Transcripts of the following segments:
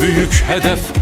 Büyük hedef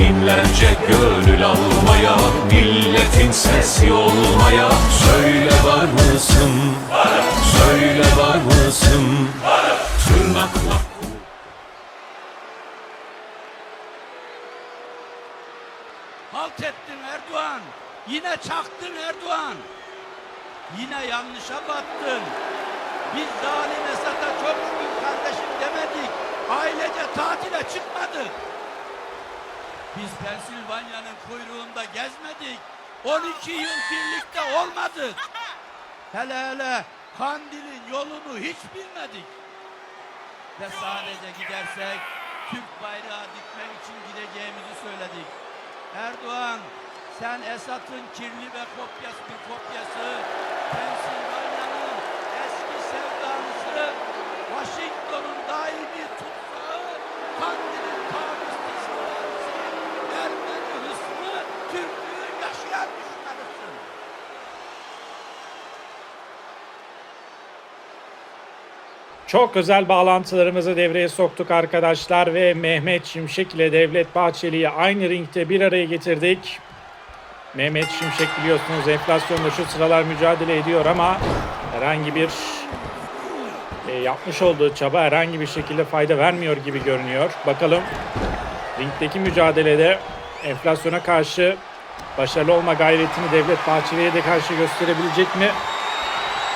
Binlerce gönül almaya Milletin sesi olmaya Söyle var mısın? Söyle var mısın? Tırnakla Halt ettin Erdoğan. Yine çaktın Erdoğan. Yine yanlışa battın. Biz zalim Esad'a çok şükür kardeşim demedik. Ailece tatile çıkmadık. Biz Pensilvanya'nın kuyruğunda gezmedik. 12 yıl birlikte olmadık. Hele hele Kandil'in yolunu hiç bilmedik. Ve sadece gidersek Türk bayrağı dikmek için gideceğimizi söyledik. Erdoğan sen Esad'ın kirli ve kopyası bir kopyası Pensilvanya'nın eski sevdalısı Washington'un daimi tutsağı Kandil'in Çok özel bağlantılarımızı devreye soktuk arkadaşlar ve Mehmet Şimşek ile Devlet Bahçeli'yi aynı ringde bir araya getirdik. Mehmet Şimşek biliyorsunuz enflasyonda şu sıralar mücadele ediyor ama herhangi bir e, yapmış olduğu çaba herhangi bir şekilde fayda vermiyor gibi görünüyor. Bakalım ringdeki mücadelede enflasyona karşı başarılı olma gayretini Devlet Bahçeli'ye de karşı gösterebilecek mi?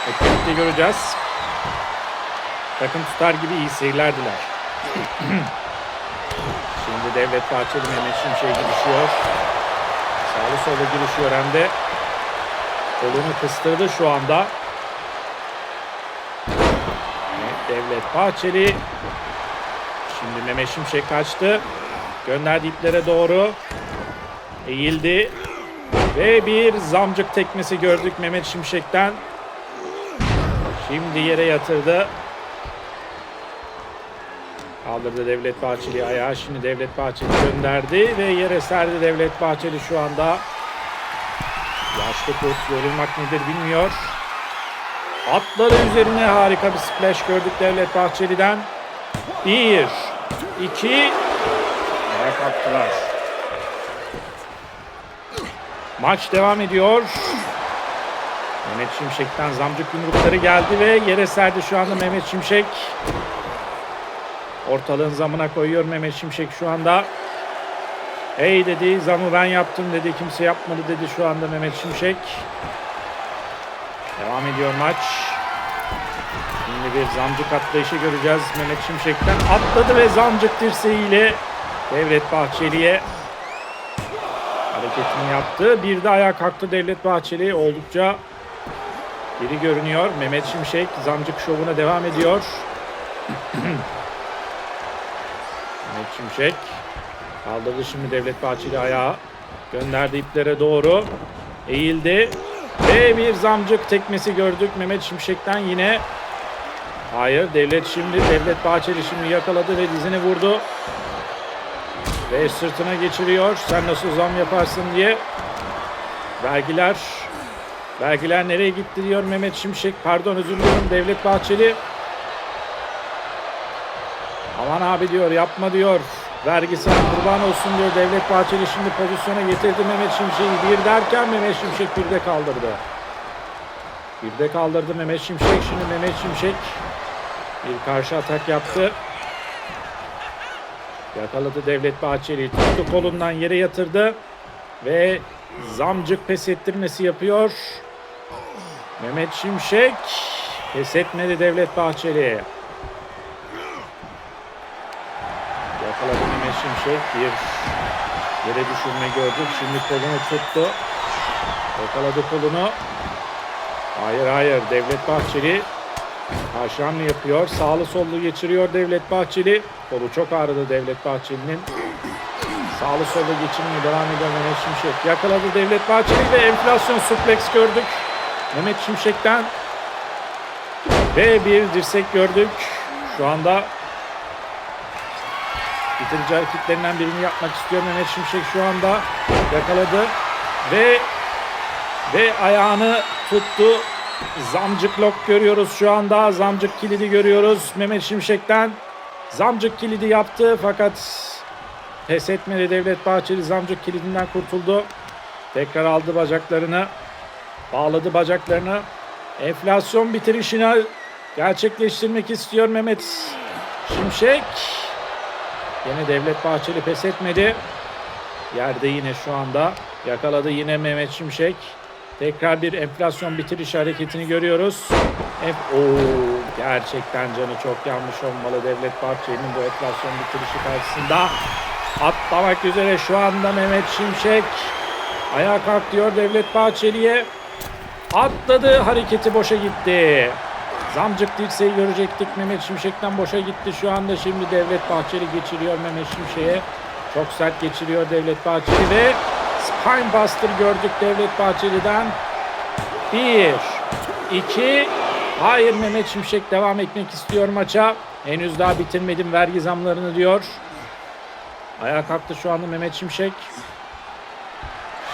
Hep birlikte göreceğiz. Takım tutar gibi iyi seyirler diler. Şimdi Devlet Bahçeli Mehmet Şimşek girişiyor. Sağlı sollu girişiyor hem de kolunu kıstırdı şu anda. Devlet Bahçeli şimdi Mehmet Şimşek kaçtı. Gönderdi iplere doğru. Eğildi. Ve bir zamcık tekmesi gördük Mehmet Şimşek'ten. Şimdi yere yatırdı. Kaldırdı Devlet Bahçeli ayağı. Şimdi Devlet Bahçeli gönderdi ve yere serdi Devlet Bahçeli şu anda. Yaşlı kurt yorulmak nedir bilmiyor. Atları üzerine harika bir splash gördük Devlet Bahçeli'den. Bir, iki, yere kalktılar. Maç devam ediyor. Mehmet Şimşek'ten zamcık yumrukları geldi ve yere serdi şu anda Mehmet Şimşek. Ortalığın zamına koyuyor Mehmet Şimşek şu anda. Hey dedi zamı ben yaptım dedi kimse yapmadı dedi şu anda Mehmet Şimşek. Devam ediyor maç. Şimdi bir zamcık atlayışı göreceğiz Mehmet Şimşek'ten. Atladı ve zamcık dirseğiyle Devlet Bahçeli'ye hareketini yaptı. Bir de ayağa kalktı Devlet Bahçeli oldukça biri görünüyor. Mehmet Şimşek zamcık şovuna devam ediyor. Mehmet Şimşek kaldırdı şimdi Devlet Bahçeli ayağı. Gönderdi iplere doğru. Eğildi. Ve bir zamcık tekmesi gördük Mehmet Şimşek'ten yine. Hayır Devlet şimdi Devlet Bahçeli şimdi yakaladı ve dizini vurdu. Ve sırtına geçiriyor. Sen nasıl zam yaparsın diye. Vergiler Vergiler nereye gitti diyor Mehmet Şimşek. Pardon özür dilerim Devlet Bahçeli. Aman abi diyor yapma diyor. Vergi sana kurban olsun diyor. Devlet Bahçeli şimdi pozisyona getirdi Mehmet Şimşek'i. Bir derken Mehmet Şimşek bir de kaldırdı. Bir de kaldırdı Mehmet Şimşek. Şimdi Mehmet Şimşek bir karşı atak yaptı. Yakaladı Devlet Bahçeli. Tuttu kolundan yere yatırdı. Ve zamcık pes ettirmesi yapıyor. Mehmet Şimşek pes etmedi Devlet Bahçeli. Yakaladı Mehmet Şimşek. Bir yere düşürme gördük. Şimdi kolunu tuttu. Yakaladı kolunu. Hayır hayır Devlet Bahçeli hamle yapıyor. Sağlı sollu geçiriyor Devlet Bahçeli. Kolu çok ağrıdı Devlet Bahçeli'nin. Sağlı sollu geçirmeye devam ediyor Mehmet Şimşek. Yakaladı Devlet Bahçeli ve enflasyon suplex gördük. Mehmet Şimşek'ten ve bir dirsek gördük. Şu anda bitirici hareketlerinden birini yapmak istiyor Mehmet Şimşek şu anda yakaladı ve ve ayağını tuttu. Zamcık lok görüyoruz şu anda. Zamcık kilidi görüyoruz Mehmet Şimşek'ten. Zamcık kilidi yaptı fakat pes etmedi Devlet Bahçeli zamcık kilidinden kurtuldu. Tekrar aldı bacaklarını. Bağladı bacaklarını. Enflasyon bitirişini gerçekleştirmek istiyor Mehmet Şimşek. Yine Devlet Bahçeli pes etmedi. Yerde yine şu anda yakaladı yine Mehmet Şimşek. Tekrar bir enflasyon bitiriş hareketini görüyoruz. Enf Oo, gerçekten canı çok yanmış olmalı Devlet Bahçeli'nin bu enflasyon bitirişi karşısında. Atlamak üzere şu anda Mehmet Şimşek. Ayağa kalk diyor Devlet Bahçeli'ye. Atladı hareketi boşa gitti. Zamcık dirseği görecektik Mehmet Şimşek'ten boşa gitti şu anda şimdi Devlet Bahçeli geçiriyor Mehmet Şimşek'e. Çok sert geçiriyor Devlet Bahçeli ve Spine Buster gördük Devlet Bahçeli'den. Bir, iki, hayır Mehmet Şimşek devam etmek istiyor maça. Henüz daha bitirmedim vergi zamlarını diyor. Ayağa kalktı şu anda Mehmet Şimşek.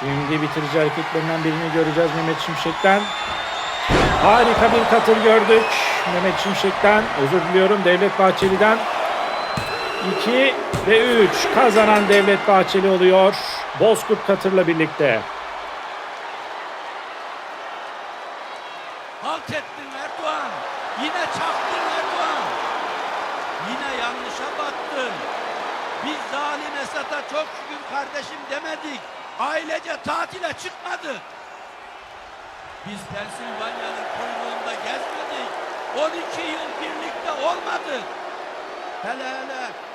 Şimdi bitirici hareketlerinden birini göreceğiz Mehmet Şimşek'ten. Harika bir katır gördük Mehmet Şimşek'ten. Özür diliyorum Devlet Bahçeli'den. 2 ve 3 kazanan Devlet Bahçeli oluyor. Bozkurt Katır'la birlikte. Halt ettin Erdoğan. Yine çaktın Erdoğan. Yine yanlışa battın. Biz zalim Esat'a çok şükür kardeşim demedik. Ailece tatile çıkmadık. Biz Pensilvanya'nın kuyruğunda gezmedik. 12 yıl birlikte olmadık. Hele hele